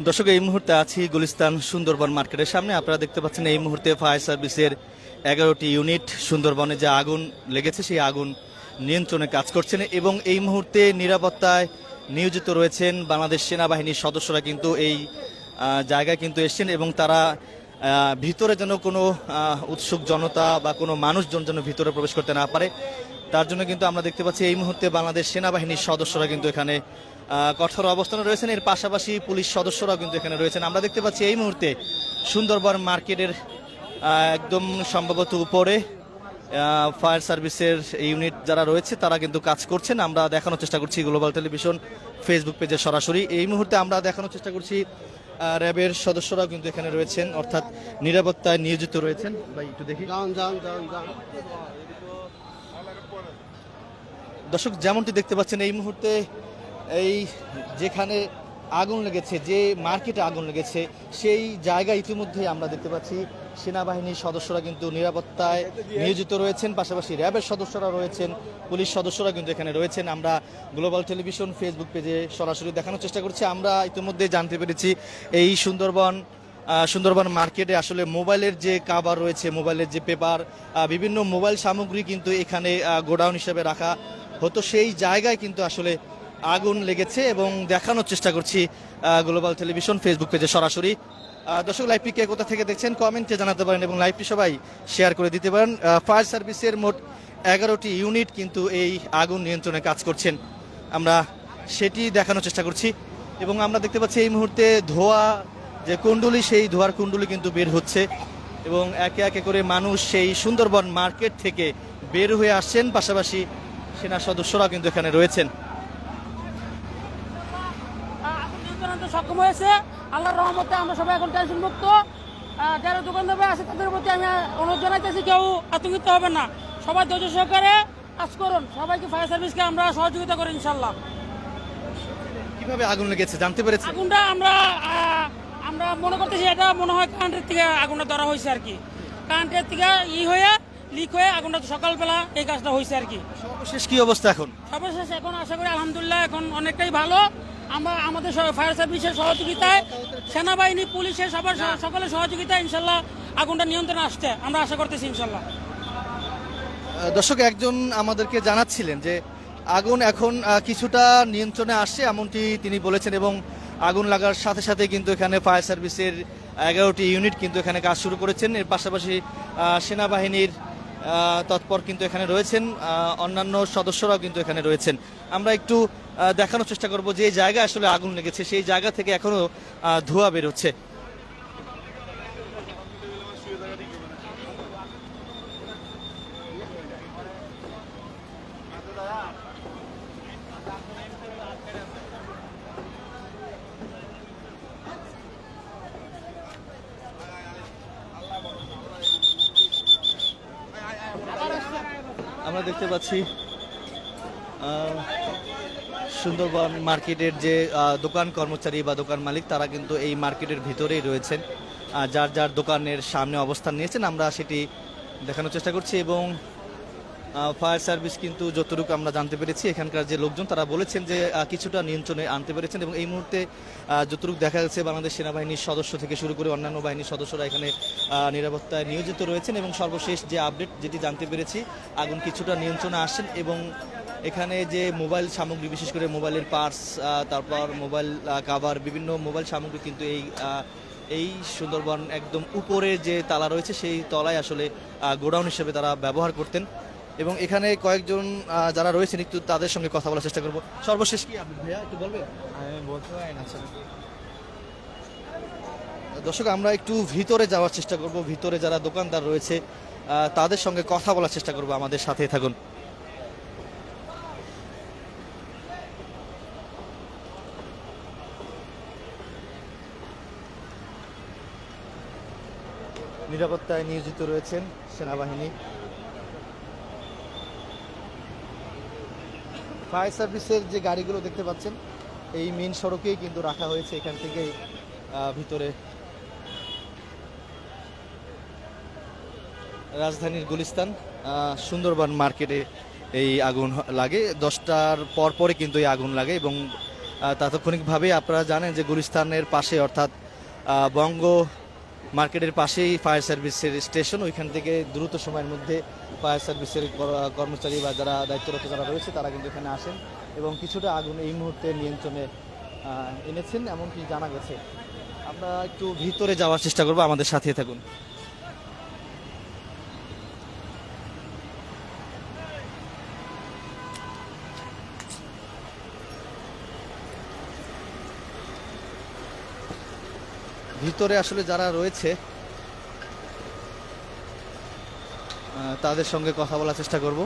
দর্শক, এই মুহূর্তে আছি গুলিস্তান সুন্দরবন মার্কেটের সামনে। আপনারা দেখতে পাচ্ছেন এই মুহূর্তে ফায়ার সার্ভিসের এগারোটি ইউনিট সুন্দরবনে যে আগুন লেগেছে, সেই আগুন নিয়ন্ত্রণে কাজ করছেন এবং এই মুহূর্তে নিরাপত্তায় নিয়োজিত রয়েছেন বাংলাদেশ সেনাবাহিনীর সদস্যরা কিন্তু এই জায়গায় কিন্তু এসছেন এবং তারা ভিতরে যেন কোনো উৎসুক জনতা বা কোনো মানুষজন যেন ভিতরে প্রবেশ করতে না পারে। তার জন্য কিন্তু আমরা দেখতে পাচ্ছি এই মুহূর্তে বাংলাদেশ সেনাবাহিনীর সদস্যরা কিন্তু এখানে কঠোর অবস্থানে রয়েছেন। এর পাশাপাশি পুলিশ সদস্যরাও কিন্তু এখানে রয়েছেন। আমরা দেখতে পাচ্ছি এই মুহূর্তে সুন্দরবন মার্কেটের একদম সম্ভবত উপরে ফায়ার সার্ভিসের ইউনিট যারা রয়েছে তারা কিন্তু কাজ করছেন। আমরা দেখানোর চেষ্টা করছি গ্লোবাল টেলিভিশন ফেসবুক পেজে সরাসরি। এই মুহূর্তে আমরা দেখানোর চেষ্টা করছি র্যাবের সদস্যরাও কিন্তু এখানে রয়েছেন, অর্থাৎ নিরাপত্তায় নিয়োজিত রয়েছেন। ভাই, একটু দেখি। দর্শক, যেমনটি দেখতে পাচ্ছেন, এই মুহূর্তে এই যেখানে আগুন লেগেছে, যে মার্কেটে আগুন লেগেছে, সেই জায়গা ইতিমধ্যেই আমরা দেখতে পাচ্ছি সেনাবাহিনীর সদস্যরা কিন্তু নিরাপত্তায় নিয়োজিত রয়েছেন। পাশাপাশি র্যাবের সদস্যরা রয়েছেন, পুলিশ সদস্যরা কিন্তু এখানে রয়েছেন। আমরা গ্লোবাল টেলিভিশন ফেসবুক পেজে সরাসরি দেখানোর চেষ্টা করছি। আমরা ইতিমধ্যে জানতে পেরেছি এই সুন্দরবন সুন্দরবন মার্কেটে আসলে মোবাইলের যে কাবার রয়েছে, মোবাইলের যে পেপার বিভিন্ন মোবাইল সামগ্রী কিন্তু এখানে গোডাউন হিসেবে রাখা হতো সেই জায়গায় কিন্তু আসলে আগুন লেগেছে এবং দেখানোর চেষ্টা করছি গ্লোবাল টেলিভিশন ফেসবুক পেজে সরাসরি। দর্শক লাইভটি কে কোথা থেকে দেখছেন কমেন্টে জানাতে পারেন এবং লাইভটি সবাই শেয়ার করে দিতে পারেন। ফায়ার সার্ভিসের মোট এগারোটি ইউনিট কিন্তু এই আগুন নিয়ন্ত্রণে কাজ করছেন। আমরা সেটি দেখানোর চেষ্টা করছি এবং আমরা দেখতে পাচ্ছি এই মুহূর্তে ধোয়া, যে কুণ্ডুলি, সেই ধোয়ার কুণ্ডুলি কিন্তু বের হচ্ছে এবং একে একে করে মানুষ সেই সুন্দরবন মার্কেট থেকে বের হয়ে আসছেন। পাশাপাশি সেনা সদস্যরা কিন্তু এখানে রয়েছেন। সক্ষম হয়েছে। আল্লাহর রহমতে আমরা সবাই এখন টেনশন মুক্ত। যারা দোকানদার আছে তাদের প্রতি আমি অনুরোধ জানাইতেছি কেউ আতঙ্কিত হবে না। সবাই ধৈর্য সহকারে কাজ করুন। সবাইকে ফায়ার সার্ভিসকে আমরা সহযোগিতা করি ইনশাল্লাহ কীভাবে আগুন লেগেছে জানতে পেরেছি আগুনটা আমরা আমরা মনে করতেছি এটা মনে হয় কারেন্টের থেকে আগুনটা ধরা হয়েছে আর কি। কারেন্টের থেকে ই হয়ে লিক হয়ে আগুনটা সকালবেলা এই কাজটা হয়েছে আর কি। সর্বশেষ কি অবস্থা এখন? সর্বশেষ এখন আশা করি আলহামদুলিল্লাহ এখন অনেকটাই ভালো। আমরা আমাদের ফায়ার সার্ভিসের সহযোগিতায় সেনাবাহিনী পুলিশের সবার সকলের সহযোগিতায় ইনশাল্লাহ আগুনটা নিয়ন্ত্রণে আসছে। আমরা আশা করতেছি ইনশাল্লাহ। দর্শক একজন আমাদেরকে জানাচ্ছিলেন যে আগুন এখন কিছুটা নিয়ন্ত্রণে আসছে এমনটি তিনি বলেছেন এবং আগুন লাগার সাথে সাথে কিন্তু এখানে ফায়ার সার্ভিসের এগারোটি ইউনিট কিন্তু এখানে কাজ শুরু করেছেন। এর পাশাপাশি সেনাবাহিনীর তৎপর কিন্তু এখানে রয়েছেন অন্যান্য সদস্যরাও কিন্তু এখানে রয়েছেন। আমরা একটু দেখানোর চেষ্টা করব যে জায়গা আসলে আগুন লেগেছে, সেই জায়গা থেকে এখনও ধোঁয়া বেরোচ্ছে। আমরা দেখতে পাচ্ছি সুন্দরবন মার্কেটের যে দোকান কর্মচারী বা দোকান মালিক, তারা কিন্তু এই মার্কেটের ভিতরেই রয়েছেন। যার যার দোকানের সামনে অবস্থান নিয়েছেন, আমরা সেটি দেখানোর চেষ্টা করছি এবং ফায়ার সার্ভিস কিন্তু যতটুকু আমরা জানতে পেরেছি, এখানকার যে লোকজন, তারা বলেছেন যে কিছুটা নিয়ন্ত্রণে আনতে পেরেছেন এবং এই মুহূর্তে যতটুকু দেখা যাচ্ছে বাংলাদেশ সেনাবাহিনীর সদস্য থেকে শুরু করে অন্যান্য বাহিনীর সদস্যরা এখানে নিরাপত্তায় নিয়োজিত রয়েছেন এবং সর্বশেষ যে আপডেট যেটি জানতে পেরেছি, আগুন কিছুটা নিয়ন্ত্রণে আসছেন এবং এখানে যে মোবাইল সামগ্রী, বিশেষ করে মোবাইলের পার্স তারপর মোবাইল কাভার, বিভিন্ন মোবাইল সামগ্রী কিন্তু এই এই সুন্দরবন একদম উপরে যে তালা রয়েছে, সেই তলায় আসলে গোডাউন হিসেবে তারা ব্যবহার করতেন। এবং এখানে কয়েকজন যারা রয়েছেন একটু তাদের সঙ্গে কথা বলার চেষ্টা করব। সর্বশেষ কি আপনি ভাইয়া একটু বলবেন? আমি বলতে পারি না দর্শক আমরা একটু ভিতরে যাওয়ার চেষ্টা করব। ভিতরে যারা দোকানদার রয়েছে তাদের সঙ্গে কথা বলার চেষ্টা করব আমাদের সাথে থাকুন। নিরাপত্তায় নিয়োজিত রয়েছেন সেনাবাহিনী। ফায়ার সার্ভিসের যে গাড়িগুলো দেখতে পাচ্ছেন এই মেন সড়কেই কিন্তু রাখা হয়েছে এখান আহ, ভিতরে। রাজধানীর গুলিস্তান সুন্দরবন মার্কেটে এই আগুন লাগে। দশটার পর পরে কিন্তু এই আগুন লাগে এবং তাৎক্ষণিকভাবে আপনারা জানেন যে গুলিস্তানের পাশে অর্থাৎ বঙ্গ মার্কেটের পাশেই ফায়ার সার্ভিসের স্টেশন, ওইখান থেকে দ্রুত সময়ের মধ্যে ফায়ার সার্ভিসের কর্মচারী বা যারা দায়িত্বরত যারা রয়েছে, তারা কিন্তু এখানে আসেন এবং কিছুটা আগুন এই মুহূর্তে নিয়ন্ত্রণে এনেছেন, এমনকি জানা গেছে। আমরা একটু ভিতরে যাওয়ার চেষ্টা করব, আমাদের সাথে থাকুন। ভিতরে আসলে যারা রয়েছে তাদের সঙ্গে কথা বলার চেষ্টা করব।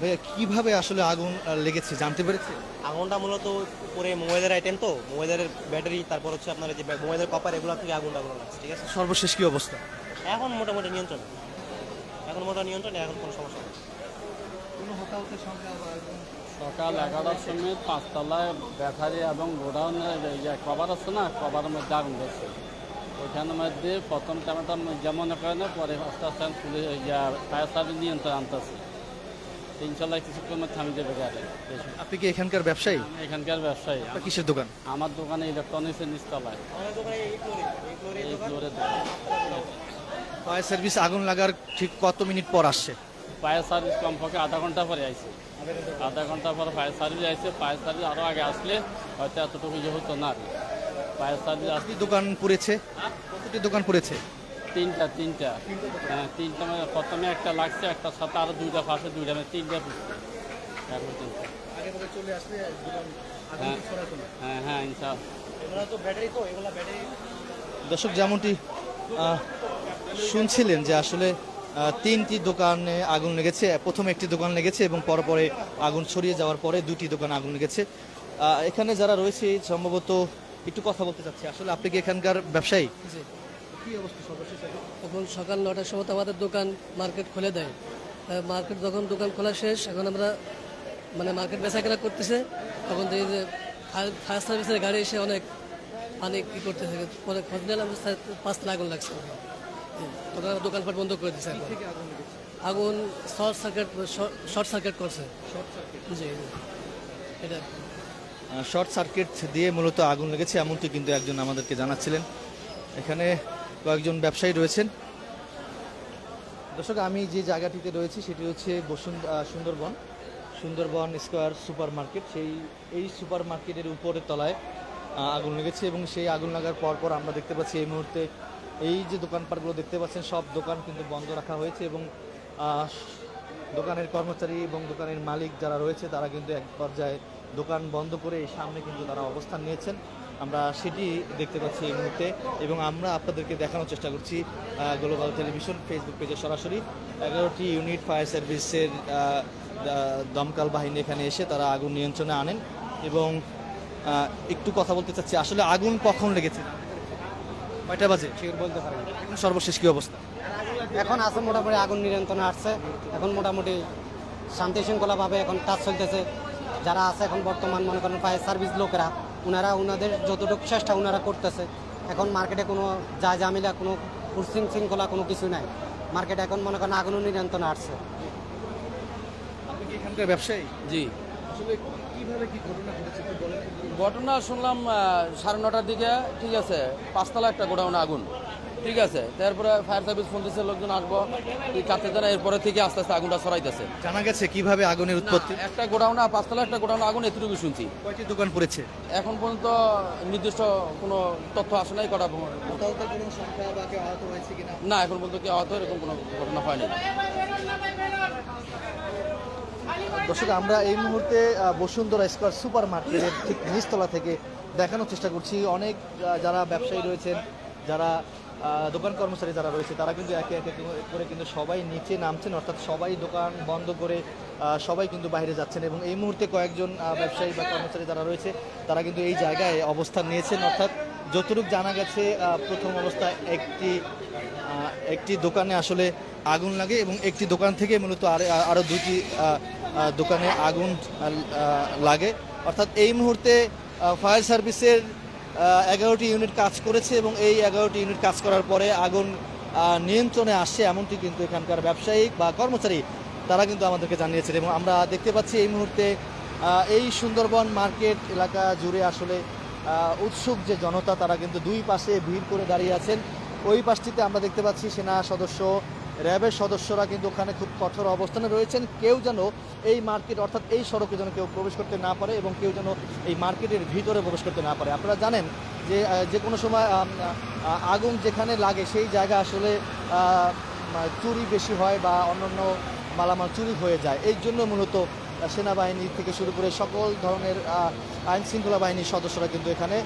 ভাইয়া, কীভাবে আসলে আগুন লেগেছে, জানতে পেরেছে আগুনটা মূলত উপরে মোবাইলের আইটেম তো মোবাইলের ব্যাটারি তারপর হচ্ছে আপনার যে মোবাইলের কপার এগুলো থেকে আগুনটা আগুন লাগছে ঠিক আছে? সর্বশেষ কি অবস্থা? এখন মোটামুটি নিয়ন্ত্রণ। এখন মোটামুটি নিয়ন্ত্রণ এখন কোনো সমস্যা নেই। সকাল এগারোটার সময় পাঁচতলায় ব্যাটারি এবং গোডাউনের যে কভার আছে না কভারের মধ্যে আগুন ধরছে। ওইখানের মধ্যে প্রথম টাইমটা যেমন করে না পরে আস্তে আস্তে পুলিশ ফায়ার সার্ভিস নিয়ন্ত্রণ আনতেছে। ইনশাল্লাহ কিছুক্ষণ মধ্যে থামি দেবে গাড়ি। আপনি কি এখানকার ব্যবসায়ী? এখানকার ব্যবসায়ী। আপনার কিসের দোকান? আমার দোকানে ইলেকট্রনিক্সের নিচতলায়। এই ফ্লোরে দোকান। ফায়ার সার্ভিস আগুন লাগার ঠিক কত মিনিট পর আসছে? ফায়ার সার্ভিস কমপক্ষে আধা ঘণ্টা পরে আইছে। আধা ঘণ্টা পরে ফায়ার সার্ভিস আইছে। ফায়ার সার্ভিস আরও আগে আসলে হয়তো এতটুকু ইয়ে হতো না ফায়ার সার্ভিস আসলে দোকান পুড়েছে? কতটি দোকান পুড়েছে? তিনটা তিনটা। হ্যাঁ তিনটা মানে প্রথমে একটা লাগছে একটা সাথে আরও দুইটা পাশে দুইটা মানে তিনটা এখন তিনটা। হ্যাঁ হ্যাঁ হ্যাঁ ইনশাল্লাহ এগুলো তো ব্যাটারি তো এগুলো ব্যাটারি। দর্শক যেমনটি শুনছিলেন যে আসলে তিনটি দোকানে আগুন লেগেছে। প্রথমে একটি দোকান লেগেছে এবং পরে পরে আগুন ছড়িয়ে যাওয়ার পরে দুটি দোকান আগুন লেগেছে। এখানে যারা রয়েছে সম্ভবত একটু কথা বলতে চাচ্ছি। আসলে আপনি কি এখানকার ব্যবসায়ী? কি অবস্থা সর্বশেষ এখন? এখন সকাল নটার সময় তো আমাদের দোকান মার্কেট খুলে দেয়। মার্কেট যখন দোকান খোলা শেষ এখন আমরা মানে মার্কেট বেচা কেনা করতেছে। তখন দেখি যে ফায়ার সার্ভিসের গাড়ি এসে অনেক পানি কি করতেছে। পরে খোঁজ নিলাম পাঁচটা আগুন লাগছে। তখন আমরা দোকানপাট বন্ধ করে দিচ্ছে আগুন শর্ট সার্কিট শর্ট সার্কিট করছে। জি। এটা। শর্ট সার্কিট দিয়ে মূলত আগুন লেগেছে এমনটি কিন্তু একজন আমাদেরকে জানাচ্ছিলেন। এখানে কয়েকজন ব্যবসায়ী রয়েছেন। দর্শক, আমি যে জায়গাটিতে রয়েছি সেটি হচ্ছে Sundarban. Sundarban square super market সেই, এই সুপার মার্কেটের উপরের তলায় আগুন লেগেছে এবং সেই আগুন লাগার পর পর আমরা দেখতে পাচ্ছি এই মুহূর্তে এই যে দোকানপাটগুলো দেখতে পাচ্ছেন, সব দোকান কিন্তু বন্ধ রাখা হয়েছে এবং দোকানের কর্মচারী এবং দোকানের মালিক যারা রয়েছে তারা কিন্তু এক পর্যায়ে দোকান বন্ধ করে এই সামনে কিন্তু তারা অবস্থান নিয়েছেন। আমরা সেটি দেখতে পাচ্ছি এই মুহূর্তে এবং আমরা আপনাদেরকে দেখানোর চেষ্টা করছি গ্লোবাল টেলিভিশন ফেসবুক পেজে সরাসরি। এগারোটি ইউনিট ফায়ার সার্ভিসের দমকাল বাহিনী এখানে এসে তারা আগুন নিয়ন্ত্রণে আনেন এবং একটু কথা বলতে চাচ্ছি আসলে আগুন কখন লেগেছে? কয়টা বাজে? ঠিক বলতে পারি এখন সর্বশেষ কি অবস্থা? এখন আছে মোটামুটি আগুন নিয়ন্ত্রণে আসছে। এখন মোটামুটি শান্তি শৃঙ্খলাভাবে এখন কাজ চলতেছে। যারা আছে এখন বর্তমান মনে করেন ফায়ার সার্ভিস লোকেরা ওনারা ওনাদের যতটুকু চেষ্টা ওনারা করতেছে। এখন মার্কেটে কোনো যা জামিলা কোনো উশৃং শৃঙ্খলা কোনো কিছু নাই। মার্কেটে এখন মনে করেন আগুন নিয়ন্ত্রণে আসছে। আপনি কি এখানকার ব্যবসায়ী? জি। আসলে কীভাবে কি ঘটনা ঘটেছে ঘটনা শুনলাম সাড়ে নটার দিকে ঠিক আছে পাঁচতলা একটা গোডাউনে আগুন। ঠিক আছে তারপরে ফায়ার সার্ভিস ফোন দিচ্ছে লোকজন আসব। এই কাছে জানা এরপরে থেকে আস্তে আস্তে আগুনটা ছড়াইতেছে। জানা গেছে কীভাবে আগুনের উৎপত্তি? একটা গোডাউনে পাঁচতলা একটা গোডাউনে আগুন এতটুকু শুনছি। কয়টি দোকান পড়েছে? এখন পর্যন্ত নির্দিষ্ট কোনো তথ্য আসে নাই কটা না এখন পর্যন্ত কি আহত এরকম কোনো ঘটনা হয়নি। দর্শক আমরা এই মুহূর্তে বসুন্ধরা স্কোয়ার সুপার মার্কেটের ঠিক নিচতলা থেকে দেখানোর চেষ্টা করছি। অনেক যারা ব্যবসায়ী রয়েছেন যারা দোকান কর্মচারী যারা রয়েছে, তারা কিন্তু একে একে করে কিন্তু সবাই নিচে নামছেন, অর্থাৎ সবাই দোকান বন্ধ করে সবাই কিন্তু বাইরে যাচ্ছেন এবং এই মুহূর্তে কয়েকজন ব্যবসায়ী বা কর্মচারী যারা রয়েছে, তারা কিন্তু এই জায়গায় অবস্থান নিয়েছেন, অর্থাৎ যতটুকু জানা গেছে প্রথম অবস্থায় একটি একটি দোকানে আসলে আগুন লাগে এবং একটি দোকান থেকে মূলত আরে আরও দুটি দোকানে আগুন লাগে। অর্থাৎ এই মুহূর্তে ফায়ার সার্ভিসের এগারোটি ইউনিট কাজ করেছে এবং এই এগারোটি ইউনিট কাজ করার পরে আগুন নিয়ন্ত্রণে আসছে এমনটি কিন্তু এখানকার ব্যবসায়িক বা কর্মচারী, তারা কিন্তু আমাদেরকে জানিয়েছেন এবং আমরা দেখতে পাচ্ছি এই মুহূর্তে এই সুন্দরবন মার্কেট এলাকা জুড়ে আসলে উৎসুক যে জনতা, তারা কিন্তু দুই পাশে ভিড় করে দাঁড়িয়ে আছেন। ওই পাশটিতে আমরা দেখতে পাচ্ছি সেনা সদস্য র্যাবের সদস্যরা কিন্তু ওখানে খুব কঠোর অবস্থানে রয়েছেন। কেউ যেন এই মার্কেট অর্থাৎ এই সড়কে যেন কেউ প্রবেশ করতে না পারে এবং কেউ যেন এই মার্কেটের ভিতরে প্রবেশ করতে না পারে। আপনারা জানেন যে যে কোনো সময় আগুন যেখানে লাগে সেই জায়গা আসলে চুরি বেশি হয় বা অন্যান্য মালামাল চুরি হয়ে যায়। এই জন্য মূলত সেনাবাহিনী থেকে শুরু করে সকল ধরনের আইন শৃঙ্খলা বাহিনীর সদস্যরা কিন্তু এখানে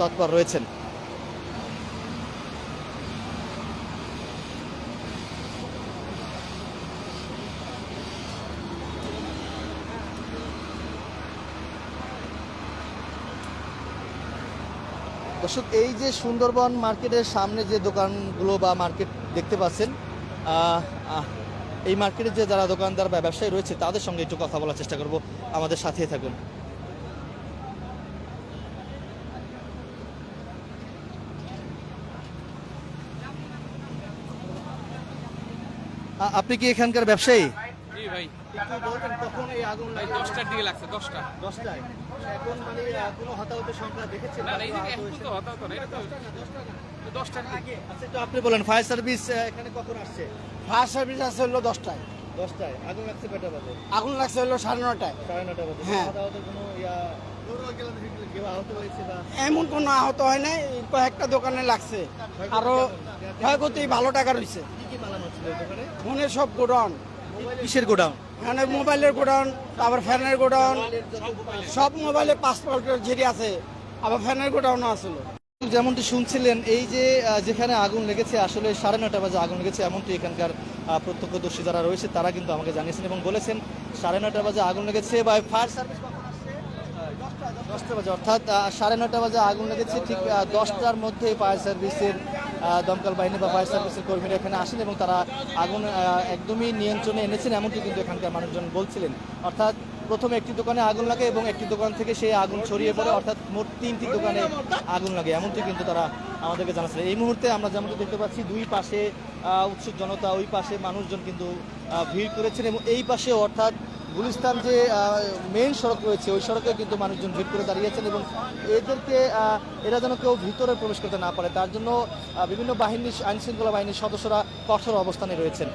তৎপর রয়েছেন। দর্শক এই যে সুন্দরবন মার্কেটের সামনে যে দোকানগুলো বা মার্কেট দেখতে পাচ্ছেন এই মার্কেটে যে যারা দোকানদার বা ব্যবসায়ী রয়েছে তাদের সঙ্গে একটু কথা বলার চেষ্টা করব। আমাদের সাথেই থাকুন। আপনি কি এখানকার ব্যবসায়ী? জি ভাই। কখন এই আগুন দশটার দিকে লাগছে দশটা। দশটায়? এখন মানে কোনো হতাহতের সংখ্যা দেখেছেন না না এই দিকে এখন তো হতাহত না এটা তো দশটার দিকে আচ্ছা তো আপনি বলেন ফায়ার সার্ভিস এখানে কখন আসছে? ফায়ার সার্ভিস আছে হলো দশটায়। দশটায়? আগুন লাগছে কয়টা বাজে? আগুন লাগছে হলো সাড়ে নটায় সাড়ে নটা বাজে। হ্যাঁ। হতাহতের কোনো ইয়া এমন কোনো আহত হয় নাই কয়েকটা দোকানে লাগছে। আরও ক্ষয়ক্ষতি ভালো টাকা রয়েছে কি কি মালামাল ছিল এই দোকানে? ফোনের সব গোডাউন। কিসের গোডাউন? এখানে মোবাইলের গোডাউন, তারপর ফ্যানের গোডাউন, সব মোবাইলে পাসপোর্টের জেরি আছে, আবার ফ্যানের গোডাউনও আসলো যেমনটি শুনছিলেন, এই যে যেখানে আগুন লেগেছে, আসলে সাড়ে নটা বাজে আগুন লেগেছে, এমনটি এখানকার প্রত্যক্ষদর্শী যারা রয়েছে, তারা কিন্তু আমাকে জানিয়েছেন এবং বলেছেন, সাড়ে নটা বাজে আগুন লেগেছে বা ফায়ার সার্ভিস দশটা বাজে, অর্থাৎ সাড়ে নটা বাজে আগুন লেগেছে, ঠিক দশটার মধ্যে ফায়ার সার্ভিসের দমকল বাহিনী বা ফায়ার সার্ভিসের কর্মীরা এখানে আসেন এবং তারা আগুন একদমই নিয়ন্ত্রণে এনেছেন এমনকি কিন্তু এখানকার মানুষজন বলছিলেন। অর্থাৎ প্রথমে একটি দোকানে আগুন লাগে এবং একটি দোকান থেকে সেই আগুন ছড়িয়ে পড়ে, অর্থাৎ মোট তিনটি দোকানে আগুন লাগে, এমনটি কিন্তু তারা আমাদেরকে জানাচ্ছিলেন। এই মুহূর্তে আমরা যেমনটি দেখতে পাচ্ছি, দুই পাশে উৎসুক জনতা, ওই পাশে মানুষজন কিন্তু ভিড় করেছেন এবং এই পাশে অর্থাৎ গুলিস্তান যে মেইন সড়ক রয়েছে, ওই সড়কে কিন্তু মানুষজন ভিড় করে দাঁড়িয়েছেন এবং এদেরকে এরা যেন কেউ ভিতরে প্রবেশ করতে না পারে, তার জন্য বিভিন্ন বাহিনীর আইনশৃঙ্খলা বাহিনীর সদস্যরা কঠোর অবস্থানে রয়েছেন।